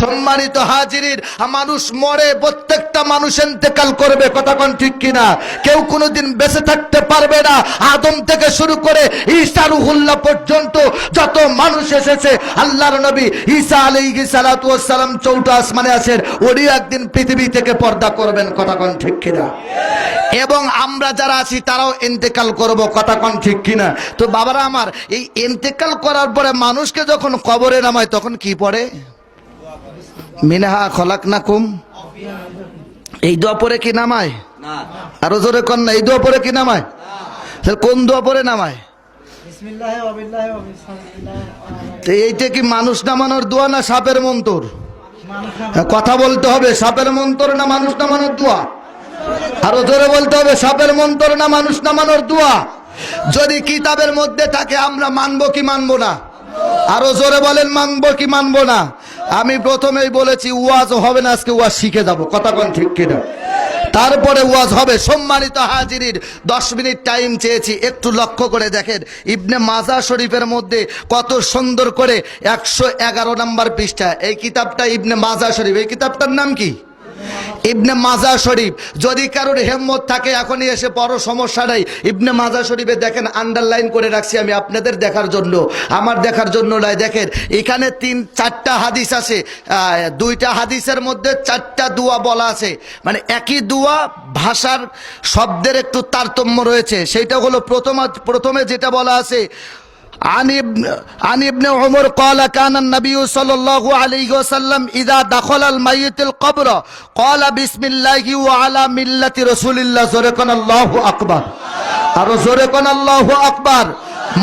সম্মানিত হাজিরির মানুষ মরে, প্রত্যেকটা মানুষ এন্তেকাল করবে, কথা কোন ঠিক কিনা? কেউ কোনোদিন বেঁচে থাকতে পারবে না। আদম থেকে শুরু করে ঈসা রুহুল্লাহ পর্যন্ত যত মানুষ এসেছে, আল্লাহর নবী ঈসা আলাইহি সালাতু ওয়াসসালাম চৌঠা আসমানে আছেন উনি একদিন পৃথিবী থেকে পর্দা করবেন, কথা কোন ঠিক কিনা? এবং আমরা যারা আছি, তারাও ইন্তেকাল করব, কথা কোন ঠিক কিনা? তো বাবারা আমার, এই ইন্তেকাল করার পরে মানুষকে যখন কবরে নামায়, তখন কি পড়ে? মিনহা খলাক নাকুম এই দোয়া পরে কি নামায়? আরও জোরে কন না এই দোয়া পরে কি নামায়? তাহলে কোন দোয়া পরে নামায়? এইটা কি মানুষ নামানোর দোয়া না সাপের মন্তর? কথা বলতে হবে সাপের মন্তর না মানুষ নামানোর দোয়া? আরও জোরে বলতে হবে সাপের মন্তর না মানুষ নামানোর দোয়া? যদি কিতাবের মধ্যে থাকে আমরা মানবো কি মানবো না? আরও জোরে বলেন মানবো কি মানবো না? আমি প্রথমেই বলেছি, ওয়াজ হবে না, আজকে ওয়াজ শিখে যাব। কথা কোন ঠিক কিনা? তারপরে ওয়াজ হবে, সম্মানিত হাজিরির দশ মিনিট টাইম চেয়েছি, একটু লক্ষ্য করে দেখেন, ইবনে মাজা শরীফের মধ্যে কত সুন্দর করে একশো এগারো নম্বর পৃষ্ঠা। এই কিতাবটা ইবনে মাজা শরীফ, এই কিতাবটার নাম কি? ইবনে মাজা শরীফ, যদি কারোর হেম্মত থাকে, এখনই এসে বড় সমস্যা নাই। ইবনে মাজা শরীফে দেখেন আন্ডারলাইন করে রাখছি আমি আপনাদের দেখার জন্য। আমার দেখার জন্য নয়, দেখেন, এখানে তিন, চারটা হাদিস আছে। দুইটা হাদিসের মধ্যে চারটা দুয়া বলা আছে। মানে একই দুয়া ভাষার শব্দের একটু তারতম্য রয়েছে। সেইটা হলো প্রথম, প্রথমে যেটা বলা আছে عن ابن عن ابن عمر قال كان النبي صلى الله عليه وسلم إذا دخل الميت القبر قال بسم الله وعلى ملة رسول الله زرقنا الله أكبر আর জোরেকন আল্লাহ আকবার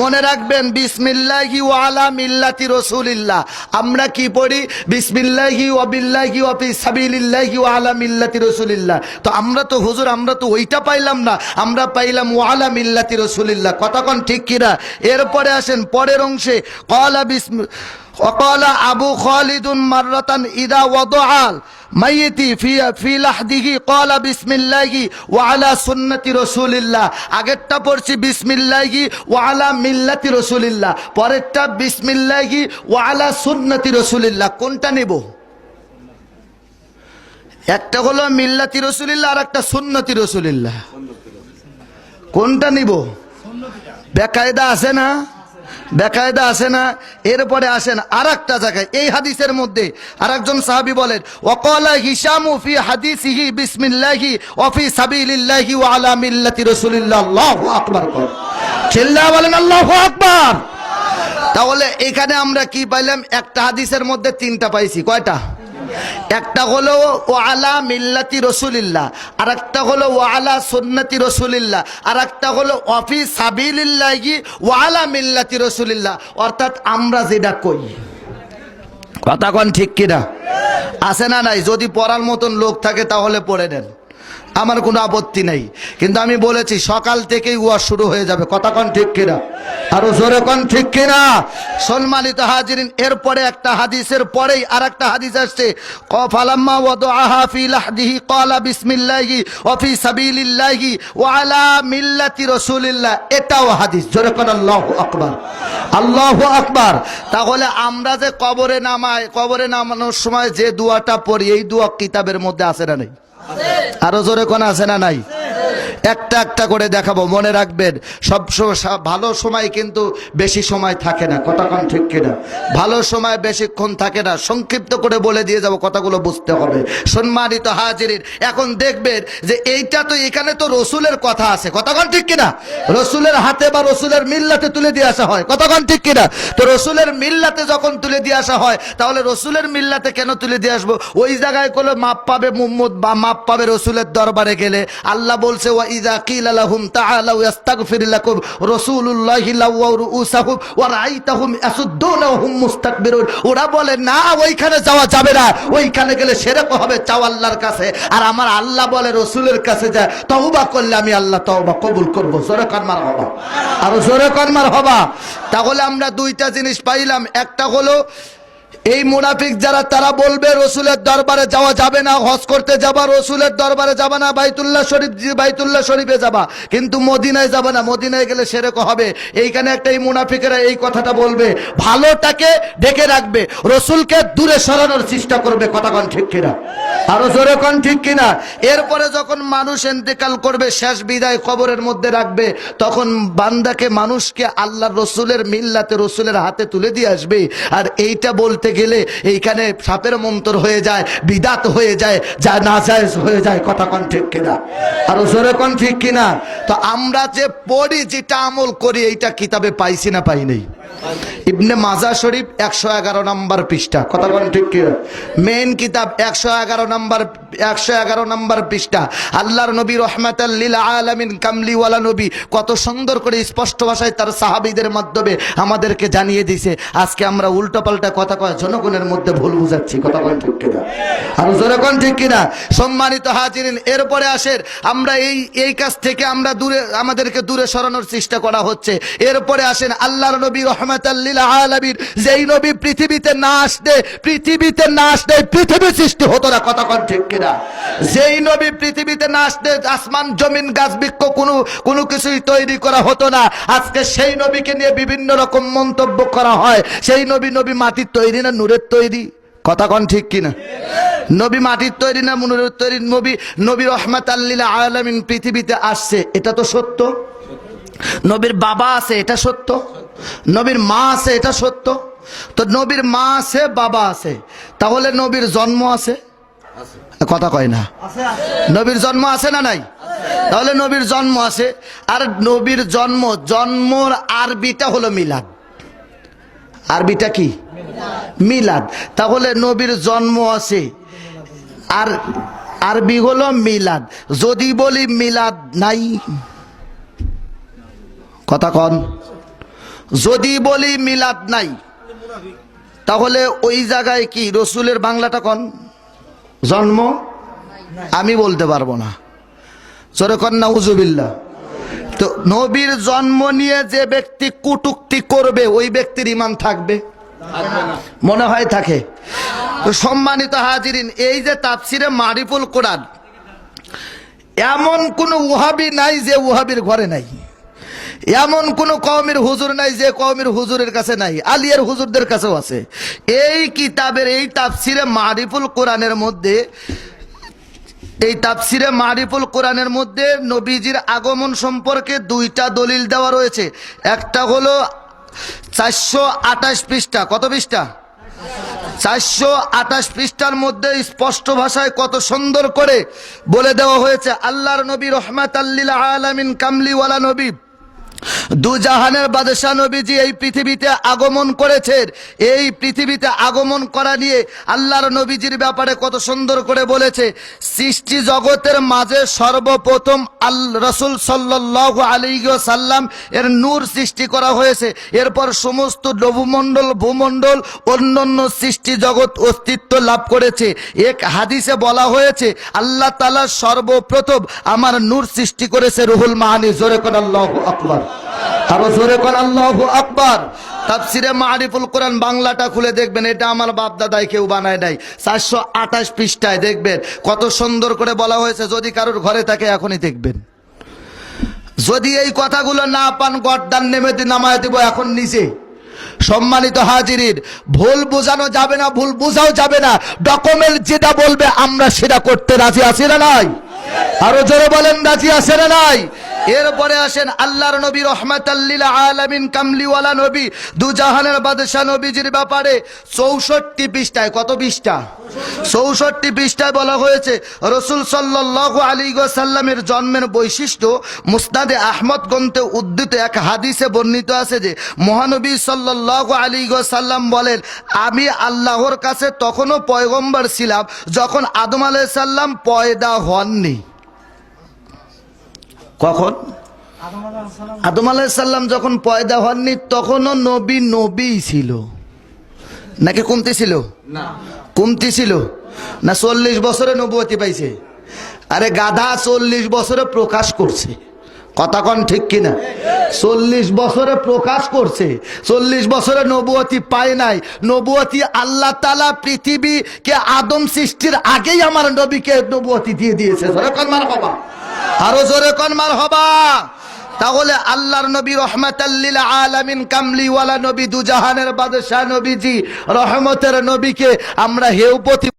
মনে রাখবেন, বিসমিল্লাহি ওয়ালা মিল্লাতি রসুলিল্লাহ। আমরা কি পড়ি? বিসমিল্লাহি ও ওয়াফি সাবিলিল্লাহি ওয়ালা মিল্লাতি রসুলিল্লাহ। তো আমরা তো হুজুর, আমরা তো ওইটা পাইলাম না। আমরা পাইলাম ওয়ালা মিল্লাতি রসুলিল্লাহ। কতক্ষণ ঠিক কিনা? এরপরে আসেন, পরের অংশে কলা বিসম وقال أبو خالد مرة إذا وضع الميت في في لحده قال بسم الله وعلى سنة رسول الله আগেরটা পড়ছি বিসমিল্লাহি ওয়ালা মিল্লাতি রসুলিল্লাহ পরেরটা বিসমিল্লাহি ওয়ালা সুন্নতি রসুলিল্লাহ কোনটা নেব একটা হলো মিল্লাতি রসুলিল্লাহ আর একটা সুন্নতি রসুলিল্লাহ কোনটা নিব বেকায়দা আছে না বেকায়দা আসে না, এরপরে আসেন আর একটা জায়গায়। এই হাদিসের মধ্যে আর একজন সাহাবি বলেন ওকলা হিসামু ফি হাদিসিহি বিসমিল্লাহি অফি সাবিলিল্লাহি ওয়া আলা মিল্লাতি রাসূলিল্লাহ। আল্লাহু আকবার চিল্লা বলেন, আল্লাহু আকবার। তাহলে এখানে আমরা কি পাইলাম? একটা হাদিসের মধ্যে তিনটা পাইছি। কয়টা? একটা হলো ওয়ালা মিল্লাতি রসুলিল্লাহ আর একটা হলো ওয়ালা সুন্নতি রসুলিল্লাহ আর একটা হলো অফি সাবিলিল্লাহি ওয়ালা মিল্লাতি রসুলিল্লাহ। অর্থাৎ আমরা যেটা কই। কথা কন ঠিক কিনা? আসে না নাই? যদি পড়ার মতন লোক থাকে তাহলে পড়ে নেন। আমার কোনো আপত্তি নেই। কিন্তু আমি বলেছি, সকাল থেকেই উয়া শুরু হয়ে যাবে। কথা কন ঠিক কিনা? আরও জোরে কন ঠিক কিনা? সম্মানিত হাজিরিন, এরপরে একটা হাদিসের পরেই আর একটা হাদিস আসছে। কফালাম্মা ওয়াদআহা ফি লাহদিহি, ক্বালা বিসমিল্লাহি, ওয়া ফি সাবিলিল্লাহি, ওয়া আলা মিল্লাতি রাসূলিল্লাহ। এটাও হাদিস। জোরে কন, আল্লাহু আকবার। আল্লাহু আকবার। তাহলে আমরা যে কবরে নামাই কবরে নামানোর সময় যে দোয়াটা পড়ি, এই দোয়া কিতাবের মধ্যে আছে না নেই? আরও জোরে কোন আছে না নাই? একটা একটা করে দেখাবো, মনে রাখবেন। সব ভালো সময় কিন্তু বেশি সময় থাকে না, কথা কোন ঠিক কিনা? ভালো সময় বেশিক্ষণ থাকে না, সংক্ষিপ্ত করে বলে দিয়ে যাব, কথাগুলো বুঝতে হবে। সম্মানিত হাজিরির এখন দেখবেন যে এইটা তো এখানে তো রসুলের কথা আছে কতক্ষণ ঠিক কিনা? রসুলের হাতে বা রসুলের মিল্লাতে তুলে দিয়ে আসা হয় কতক্ষণ ঠিক কিনা? তো রসুলের মিল্লাতে যখন তুলে দিয়ে আসা হয়, তাহলে রসুলের মিল্লাতে কেন তুলে দিয়ে আসব? ওই জায়গায় কোনো মাপ পাবে মুম্মদ বা মাপ পাবে রসুলের দরবারে গেলে। আল্লাহ বলছে, ওয়া লাহুম তাআলাউ ইস্তাগফির লাকুম, রাসূলুল্লাহি লাওয়াউ রুউসাহুম, ওয়া রাআইতাহুম ইয়াসুদ্দুনা ওয়া হুম মুস্তাকবিরুন। ওরা বলে, না, ওইখানে যাওয়া যাবে না। ওইখানে গেলে সেরক হবে, চাও আল্লাহর কাছে। আর আমার আল্লাহ বলে, রসুলের কাছে যায় তওবা করলে আমি আল্লাহ তওবা কবুল করব। জোরে কর্মার হবা আর জোরে কর্মার হবা। তাহলে আমরা দুইটা জিনিস পাইলাম। একটা হলো এই মুনাফিক যারা, তারা বলবে রসুলের দরবারে যাওয়া যাবে না, হজ করতে যাবা, রসুলের দরবারে যাবা না, বাইতুল্লাহ শরীফ, বাইতুল্লাহ শরীফে যাবা। কিন্তু মদিনায় যাবে না, মদিনায় গেলে সেরকম হবে। এইখানে একটা এই মুনাফিকেরা এই কথাটা বলবে, ভালোটাকে ডেকে রাখবে, রসুলকে দূরে সরানোর চেষ্টা করবে, কথা কন ঠিক কিনা? আরও জোরে কন ঠিক কিনা? এরপরে যখন মানুষ এন্তেকাল করবে, শেষ বিদায় কবরের মধ্যে রাখবে, তখন বান্দাকে, মানুষকে আল্লাহ রসুলের মিল্লাতে, রসুলের হাতে তুলে দিয়ে আসবে। আর এইটা বলতে গেলে এইখানে সাপের মন্তর হয়ে যায়, বিদাত হয়ে যায়, যা না হয়ে যায়, কথা কন ঠিক কিনা? আরও জোরে কন ঠিক কিনা? তো আমরা যে পড়ি, যেটা আমল করি, এইটা কিতাবে পাইছি না পাই নেই। ইবনে মাজা শরীফ একশো এগারো নম্বর পৃষ্ঠা। কথা বলেন ঠিক কি মেইন কিতাব একশো এগারো নম্বর, একশো এগারো নম্বর পৃষ্ঠা। আল্লাহর নবী রহমাতাল্লিল আলামিন কামলিওয়ালা নবী, কত সুন্দর করে স্পষ্ট ভাষায় তার সাহাবিদের মাধ্যমে আমাদেরকে জানিয়ে দিছে আজকে আমরা উল্টো পাল্টা কথা কয়, জনগণের মধ্যে ভুল বুঝাচ্ছি, কথা বলেন ঠিক কিনা? আর জনগণ ঠিক কিনা? সম্মানিত হাজিরিন, এরপরে আসেন, আমরা এই এই কাজ থেকে আমরা দূরে, আমাদেরকে দূরে সরানোর চেষ্টা করা হচ্ছে। এরপরে আসেন, আল্লাহর নবী রহমাতাল্লিল আলামিন, যেই নবী পৃথিবীতে না আসলে পৃথিবীতে না আসলে পৃথিবী সৃষ্টি হতো না, কথা কন ঠিক কিনা? যেই নবী পৃথিবীতে না আসলে আসমান, জমিন, গাছ, বৃক্ষ, কোনো কোনো কিছুই তৈরি করা হতো না। আজকে সেই নবীকে নিয়ে বিভিন্ন রকম মন্তব্য করা হয়। সেই নবী নবী মাটির তৈরি না নূরের তৈরি? কথা কন ঠিক কিনা? নবী মাটির তৈরি না মুনুরের তৈরি? নবী নবী রহমাত আল্লিল আলামিন পৃথিবীতে আসছে, এটা তো সত্য? নবীর বাবা আছে, এটা সত্য? নবীর মা আছে, এটা সত্য। তো নবীর মা আছে, বাবা আছে। তাহলে নবীর জন্ম আছে? কথা কয় না। নবীর জন্ম আছে না নাই? তাহলে নবীর জন্ম আছে। আর নবীর জন্ম, জন্মর আরবিটা হলো মিলাদ। আরবিটা কি? মিলাদ। তাহলে নবীর জন্ম আছে। আর আরবি হলো মিলাদ। যদি বলি মিলাদ নাই। কথা কন। যদি বলি মিলাদ নাই তাহলে ওই জায়গায় কি রসুলের বাংলাটা কন? জন্ম? আমি বলতে পারব না। জোরে না উজুবিল্লা তো নবীর জন্ম নিয়ে যে ব্যক্তি কুটুক্তি করবে ওই ব্যক্তির ইমান থাকবে? মনে হয় থাকে। তো সম্মানিত হাজিরিন এই যে তাফসিরে মারিফুল কোরআন এমন কোন উহাবি নাই যে উহাবির ঘরে নাই। এমন কোন কওমের হুজুর নাই যে কওমের হুজুরের কাছে নাই, আলিয়ার হুজুরদের কাছেও আছে। এই কিতাবের, এই তাফসিরে মারিফুল কোরআনের মধ্যে, এই তাফসিরে মারিফুল কোরআনের মধ্যে নবীজির আগমন সম্পর্কে দুইটা দলিল দেওয়া রয়েছে। একটা হলো চারশো আঠাশ পৃষ্ঠা। কত পৃষ্ঠা? চারশো আঠাশ পৃষ্ঠার মধ্যে স্পষ্ট ভাষায় কত সুন্দর করে বলে দেওয়া হয়েছে, আল্লাহর নবী রহমাত আল্লিল আলামিন কামলিওয়ালা নবী। দু জাহানের বাদশাহ নবীজি এই পৃথিবীতে আগমন করেছেন। এই পৃথিবীতে আগমন করা নিয়ে আল্লাহর নবীজির ব্যাপারে কত সুন্দর করে বলেছে। সৃষ্টি জগতের মাঝে সর্বপ্রথম আল রসুল সাল্লাহ আলী এর নূর সৃষ্টি করা হয়েছে। এরপর সমস্ত লঘুমণ্ডল ভূমণ্ডল, অন্যান্য সৃষ্টি জগৎ অস্তিত্ব লাভ করেছে। এক হাদিসে বলা হয়েছে, আল্লাহ তালা সর্বপ্রথম আমার নূর সৃষ্টি করেছে রুহুল মাহানি। জোরে কোন আল্লাহ আকবর। আরও জোরে কোন, আল্লাহ আকবর। তাফসিরে মারিফুল কোরআন বাংলাটা খুলে দেখবেন, এটা আমার বাপ দাদাই কেউ বানায় নাই। চারশো আঠাশ পৃষ্ঠায় দেখবেন, কত সুন্দর করে বলা হয়েছে, যদি কারোর ঘরে থাকে এখনই দেখবেন। যদি এই কথাগুলো না পান গড্ডান নেমে নামায় দিব এখন নিচে সম্মানিত হাজিরির ভুল বোঝানো যাবে না, ভুল বোঝাও যাবে না। ডকুমেন্ট যেটা বলবে, আমরা সেটা করতে রাজি আছি না নাই? আরও জোরে বলেন, রাজি আছে না নাই? এরপরে আসেন আল্লাহর নবী রহমাতাল্লিল আলামিন কামলিওয়ালা নবী, দু জাহানের বাদশাহ নবীজির ব্যাপারে চৌষট্টি পৃষ্ঠায়, কত পৃষ্ঠা? চৌষট্টি পৃষ্ঠায় বলা হয়েছে, রসুল সাল্লাহ আলী সাল্লামের জন্মের বৈশিষ্ট্য মুস্তাদে আহমদ গ্রন্থে উদ্ধৃত এক হাদিসে বর্ণিত আছে যে, মহানবী সাল্লাহ আলী সাল্লাম বলেন, আমি আল্লাহর কাছে তখনও পয়গম্বর ছিলাম যখন আদম আলাই সাল্লাম পয়দা হননি। কখন? আদম আলাইসাল্লাম যখন পয়দা হননি তখনও নবী নবী ছিল। নাকি কমতি ছিল? কমতি ছিল? না চল্লিশ বছরে নবুয়তি পাইছে? আরে গাধা চল্লিশ বছরে প্রকাশ করছে। কথা কন ঠিক কিনা? চল্লিশ বছরে প্রকাশ করছে। চল্লিশ বছরে নবুয়তি পায় নাই। নবুয়তি আল্লাহ তালা পৃথিবীকে আদম সৃষ্টির আগেই আমার নবীকে নবুয়তি দিয়ে দিয়েছে। হবা আরও জোরে কনমার হবা তাহলে আল্লাহর নবী রহমাতাল্লিল আলামিন কামলিওয়ালা নবী দুজাহানের বাদশাহ নবীজি রহমতের নবীকে আমরা হেউ প্রতি